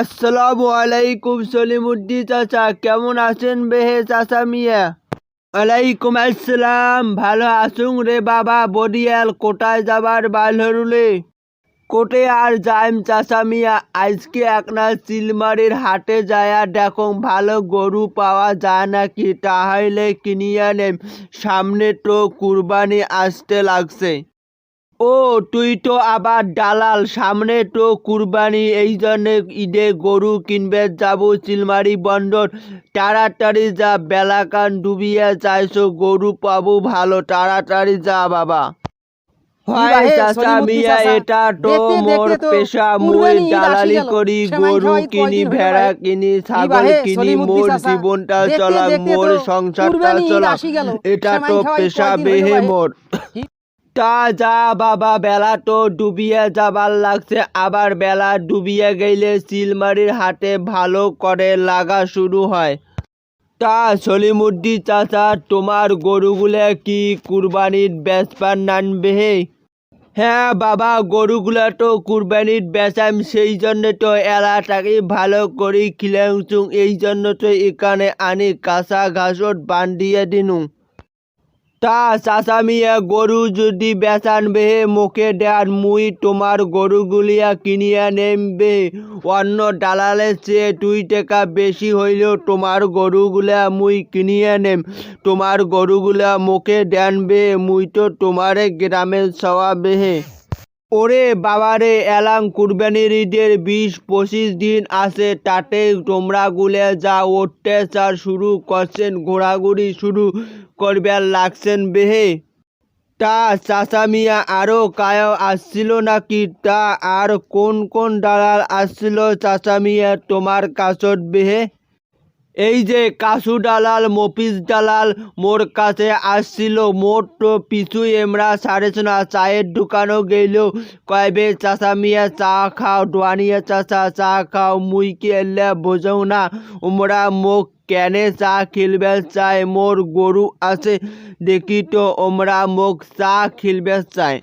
আসসালামু আলাইকুম সলিমুদ্দি চাচা, কেমন আছেন বেহে চাচা মিয়া? ওয়ালাইকুম আসসালাম, ভালো আসুন রে বাবা বডিয়াল কোটায় যাবার বাইলহরুলে কোটে আর যাইম চাচা মিয়া, আজকে আপনার চিলমারির হাটে যায়া দেখো, ভালো গরু পাওয়া যায় নাকি? তাহলে কিনিয়া নেম, সামনে তো কুরবানি আসতে লাগছে। ও তুই তো আবার দালাল সামনে তো কুরবানি এই জন্যে ঈদে গরু কিনবে যাব চিলমারি বন্দর। তাড়াতাড়ি যা বেলাকান ডুবিয়ে চাইছো গরু পাবো ভালো তাড়াতাড়ি যা বাবা। হয় চাচা মিয়া এটা তো মোর পেশা মুই দালালি। করি গরু কিনি ভেড়া কিনি ছাগল কিনি মোর জীবনটা চলা মোর সংসারটা চলা। এটা তো পেশা বেহে? মোর। তা যা বাবা, বেলা তো ডুবিয়ে যাবার লাগছে। আবার বেলা ডুবিয়ে গেলে চিলমারির হাটে ভালো করে লাগা শুরু হয়। তা সলিমুদ্দি চাচা, তোমার গরুগুলো কি কুরবানির বেচপার নানবে হ্যাঁ বাবা, গরুগুলো তো কুরবানির বেচাম, সেই জন্য তো এলাটাকে ভালো করে খিলাউচুং এই জন্য তো এখানে আনি কাঁচা ঘাসত বান্ধিয়ে দিনু। তা চাচা মিয়া, গরু যদি বেচান বেহে মুখে দেন মুই তোমার গরুগুলিয়া কিনিয়া নেম নেমবে অন্য দালালের চেয়ে দুই টাকা বেশি হইলেও তোমার গরুগুলা মুই কিনিয়া নেম। তোমার গরুগুলা মুখে দেন বে, মুই তো তোমারে গ্রামে সওয়া বেহে ওরে বাবারে এলাম কুরবানির ঈদের বিশ পঁচিশ দিন আছে তাতে গুলে যা অত্যাচার শুরু করছেন, ঘোরাঘুরি শুরু করবে লাগছেন বেহে। তা চাচা মিয়া আরও কায় আসছিল নাকি? তা আর কোন কোন দালাল আসছিল চাচা মিয়া, তোমার কাছত বেহে? এই যে কাসু দালাল, মফিজ দালাল মোর কাছে আসছিল, মোর তো পিছু এমরা সারেছ না চায়ের দোকানও গেলেও কয়বে চাচা মিয়া, চা খাও দোয়ানিয়া চাচা, চা খাও, মুই কি এলে বোঝো না। ওমরা মোক কেনে চা খিলবে চায় মোর গরু আছে, দেখি তো ওমরা মোক চা খিলবে চায়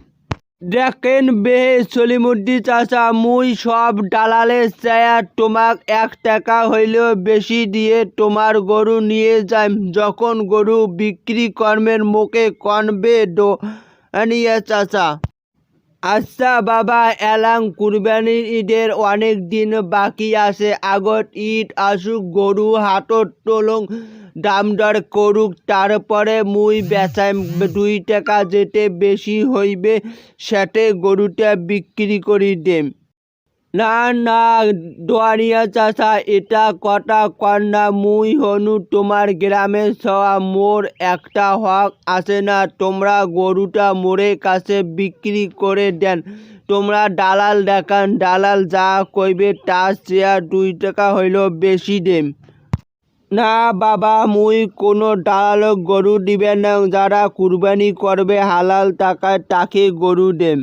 দেখেন বে সলিমুদ্দি চাচা, মুই সব দালালের চায়া তোমাক এক টাকা হইলেও বেশি দিয়ে তোমার গরু নিয়ে যাই যখন গরু বিক্রি কর্মের মুখে কনবে দো আনিয়া চাচা। আচ্ছা বাবা এলাং কুরবানির ঈদের অনেক দিন বাকি আছে। আগত ঈদ আসুক, গরু হাতত তোলং দাম দর করুক, তারপরে মুই বেচাই দুই টাকা যেতে বেশি হইবে, সেটে গরুটা বিক্রি করি দেম। না না দোয়ানিয়া চাচা, এটা কটা কন্যা, মুই হনু, তোমার গ্রামে সওয়া, মোর একটা হক আছে না, তোমরা গরুটা মোরে কাছে বিক্রি করে দেন, তোমরা দালাল দেখান, দালাল যা কইবে তা চেয়ার দুই টাকা হইলেও বেশি দেম না, বাবা, মুই কোনো দালালক গরু দিবে না, যারা কুরবানি করবে হালাল টাকায় তাকে গরু দেম